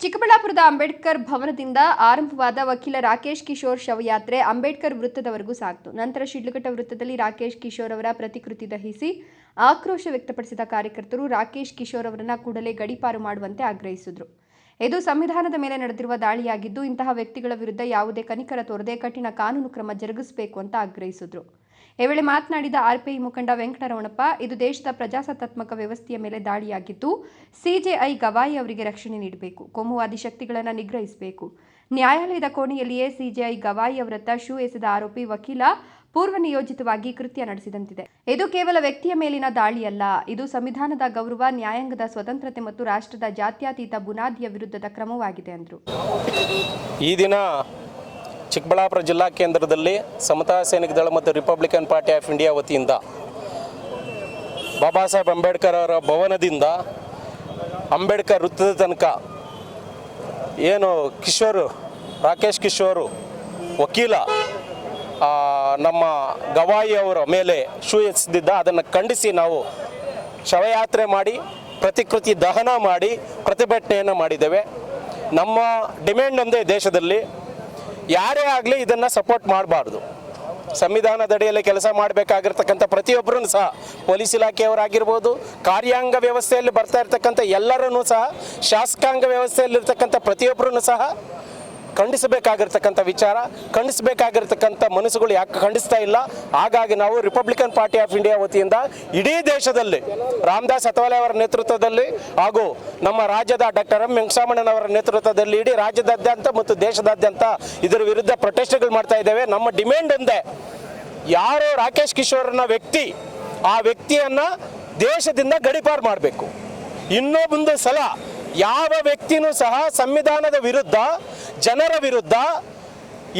ಚಿಕ್ಕಬಳ್ಳಾಪುರದ ಅಂಬೇಡ್ಕರ್ ಭವನದಿಂದ ಆರಂಭವಾದ ವಕೀಲ ರಾಕೇಶ್ ಕಿಶೋರ್ ಶವಯಾತ್ರೆ ಅಂಬೇಡ್ಕರ್ ವೃತ್ತದವರೆಗೂ ಸಾಗಿತು ನಂತರ ಶಿಡ್ಲಘಟ್ಟ ವೃತ್ತದಲ್ಲಿ ರಾಕೇಶ್ ಕಿಶೋರ್ ಅವರ ಪ್ರತಿಕೃತಿ ದಹಿಸಿ ಆಕ್ರೋಶ ವ್ಯಕ್ತಪಡಿಸಿದ ಕಾರ್ಯಕರ್ತರು ರಾಕೇಶ್ ಕಿಶೋರ್ ಅವರನ್ನ ಕೂಡಲೇ ಗಡೀಪಾರು ಮಾಡುವಂತೆ ಆಗ್ರಹಿಸಿದರು. ಇದು ಸಂವಿಧಾನದ ಮೇಲೆ ನಡೆದಿರುವ ದಾಳಿಯಾಗಿದ್ದು, ಇಂತಹ ವ್ಯಕ್ತಿಗಳ ವಿರುದ್ಧ ಯಾವುದೇ ಕನಿಕರ ತೋರದೆ ಕಠಿಣ ಕಾನೂನು ಕ್ರಮ ಜರುಗಿಸಬೇಕು ಅಂತ ಆಗ್ರಹಿಸಿದರು. ಈ ವೇಳೆ ಮಾತನಾಡಿದ ಆರ್ಪಿಐ ಮುಖಂಡ ವೆಂಕಟರಮಣಪ್ಪ, ಇದು ದೇಶದ ಪ್ರಜಾಸತ್ತಾತ್ಮಕ ವ್ಯವಸ್ಥೆಯ ಮೇಲೆ ದಾಳಿಯಾಗಿದ್ದು, ಸಿಜೆಐ ಗವಾಯಿ ಅವರಿಗೆ ರಕ್ಷಣೆ ನೀಡಬೇಕು, ಕೋಮುವಾದಿ ಶಕ್ತಿಗಳನ್ನು ನಿಗ್ರಹಿಸಬೇಕು. ನ್ಯಾಯಾಲಯದ ಕೋಣೆಯಲ್ಲಿಯೇ ಸಿಜೆಐ ಗವಾಯಿ ಅವರತ್ತ ಶೂ ಎಸೆದ ಆರೋಪಿ ವಕೀಲ ಪೂರ್ವ ನಿಯೋಜಿತವಾಗಿ ಕೃತ್ಯ ನಡೆಸಿದಂತಿದೆ. ಇದು ಕೇವಲ ವ್ಯಕ್ತಿಯ ಮೇಲಿನ ದಾಳಿಯಲ್ಲ, ಇದು ಸಂವಿಧಾನದ ಗೌರವ, ನ್ಯಾಯಾಂಗದ ಸ್ವತಂತ್ರತೆ ಮತ್ತು ರಾಷ್ಟ್ರದ ಜಾತ್ಯತೀತ ಬುನಾದಿಯ ವಿರುದ್ಧದ ಕ್ರಮವಾಗಿದೆ ಅಂದರು. ಈ ದಿನ ಚಿಕ್ಕಬಳ್ಳಾಪುರ ಜಿಲ್ಲಾ ಕೇಂದ್ರದಲ್ಲಿ ಸಮತಾ ಸೈನಿಕ ದಳ ಮತ್ತು ರಿಪಬ್ಲಿಕನ್ ಪಾರ್ಟಿ ಆಫ್ ಇಂಡಿಯಾ ವತಿಯಿಂದ ಬಾಬಾ ಸಾಹೇಬ್ ಅಂಬೇಡ್ಕರ್ ಅವರ ಭವನದಿಂದ ಅಂಬೇಡ್ಕರ್ ವೃತ್ತದ ತನಕ ಏನು ಕಿಶೋರ್, ರಾಕೇಶ್ ಕಿಶೋರು, ವಕೀಲ ನಮ್ಮ ಗವಾಯಿ ಅವರ ಮೇಲೆ ಶೂ ಎತ್ತಿದ್ದ ಅದನ್ನು ಖಂಡಿಸಿ ನಾವು ಶವಯಾತ್ರೆ ಮಾಡಿ, ಪ್ರತಿಕೃತಿ ದಹನ ಮಾಡಿ, ಪ್ರತಿಭಟನೆಯನ್ನು ಮಾಡಿದ್ದೇವೆ. ನಮ್ಮ ಡಿಮ್ಯಾಂಡ್ ಒಂದೇ ದೇಶದಲ್ಲಿ. ಯಾರೇ ಆಗಲಿ ಇದನ್ನು ಸಪೋರ್ಟ್ ಮಾಡಬಾರ್ದು. ಸಂವಿಧಾನದಡಿಯಲ್ಲಿ ಕೆಲಸ ಮಾಡಬೇಕಾಗಿರ್ತಕ್ಕಂಥ ಪ್ರತಿಯೊಬ್ಬರೂ ಸಹ ಪೊಲೀಸ್ ಇಲಾಖೆಯವರಾಗಿರ್ಬೋದು, ಕಾರ್ಯಾಂಗ ವ್ಯವಸ್ಥೆಯಲ್ಲಿ ಬರ್ತಾ ಇರ್ತಕ್ಕಂಥ ಎಲ್ಲರನ್ನೂ ಸಹ, ಶಾಸಕಾಂಗ ವ್ಯವಸ್ಥೆಯಲ್ಲಿರ್ತಕ್ಕಂಥ ಪ್ರತಿಯೊಬ್ಬರೂ ಸಹ ಖಂಡಿಸಬೇಕಾಗಿರ್ತಕ್ಕಂಥ ವಿಚಾರ, ಖಂಡಿಸಬೇಕಾಗಿರ್ತಕ್ಕಂಥ ಮನಸ್ಸುಗಳು ಯಾಕೆ ಖಂಡಿಸ್ತಾ ಇಲ್ಲ? ಹಾಗಾಗಿ ನಾವು ರಿಪಬ್ಲಿಕನ್ ಪಾರ್ಟಿ ಆಫ್ ಇಂಡಿಯಾ ವತಿಯಿಂದ ಇಡೀ ದೇಶದಲ್ಲಿ, ರಾಮದಾಸ್ ಅತವಾಲೆ ಅವರ ನೇತೃತ್ವದಲ್ಲಿ ಹಾಗೂ ನಮ್ಮ ರಾಜ್ಯದ ಡಾಕ್ಟರ್ ಎಂ ಅವರ ನೇತೃತ್ವದಲ್ಲಿ ಇಡೀ ರಾಜ್ಯದಾದ್ಯಂತ ಮತ್ತು ದೇಶದಾದ್ಯಂತ ಇದರ ವಿರುದ್ಧ ಪ್ರೊಟೆಸ್ಟ್ಗಳು ಮಾಡ್ತಾ ಇದ್ದೇವೆ. ನಮ್ಮ ಡಿಮ್ಯಾಂಡ್ ಒಂದೇ. ಯಾರೋ ರಾಕೇಶ್ ಕಿಶೋರ್ನ ವ್ಯಕ್ತಿ, ಆ ವ್ಯಕ್ತಿಯನ್ನ ದೇಶದಿಂದ ಗಡಿಪಾರು ಮಾಡಬೇಕು. ಇನ್ನೊಂದು ಸಲ ಯಾವ ವ್ಯಕ್ತಿನೂ ಸಹ ಸಂವಿಧಾನದ ವಿರುದ್ಧ, ಜನರ ವಿರುದ್ಧ,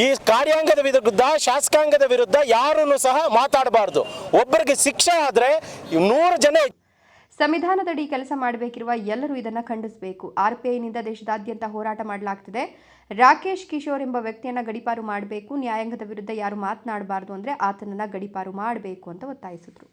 ಈ ಕಾರ್ಯಾಂಗದ ವಿರುದ್ಧ, ಶಾಸಕಾಂಗದ ವಿರುದ್ಧ ಯಾರನ್ನು ಸಹ ಮಾತಾಡಬಾರ್ದು. ಒಬ್ಬರಿಗೆ ಶಿಕ್ಷೆ ಆದರೆ ನೂರು ಜನ ಸಂವಿಧಾನದಡಿ ಕೆಲಸ ಮಾಡಬೇಕಿರುವ ಎಲ್ಲರೂ ಇದನ್ನು ಖಂಡಿಸಬೇಕು. ಆರ್ಪಿಐನಿಂದ ದೇಶದಾದ್ಯಂತ ಹೋರಾಟ ಮಾಡಲಾಗ್ತಿದೆ. ರಾಕೇಶ್ ಕಿಶೋರ್ ಎಂಬ ವ್ಯಕ್ತಿಯನ್ನ ಗಡಿಪಾರು ಮಾಡಬೇಕು. ನ್ಯಾಯಾಂಗದ ವಿರುದ್ಧ ಯಾರು ಮಾತನಾಡಬಾರ್ದು ಅಂದರೆ ಆತನನ್ನ ಗಡಿಪಾರು ಮಾಡಬೇಕು ಅಂತ ಒತ್ತಾಯಿಸಿದ್ರು.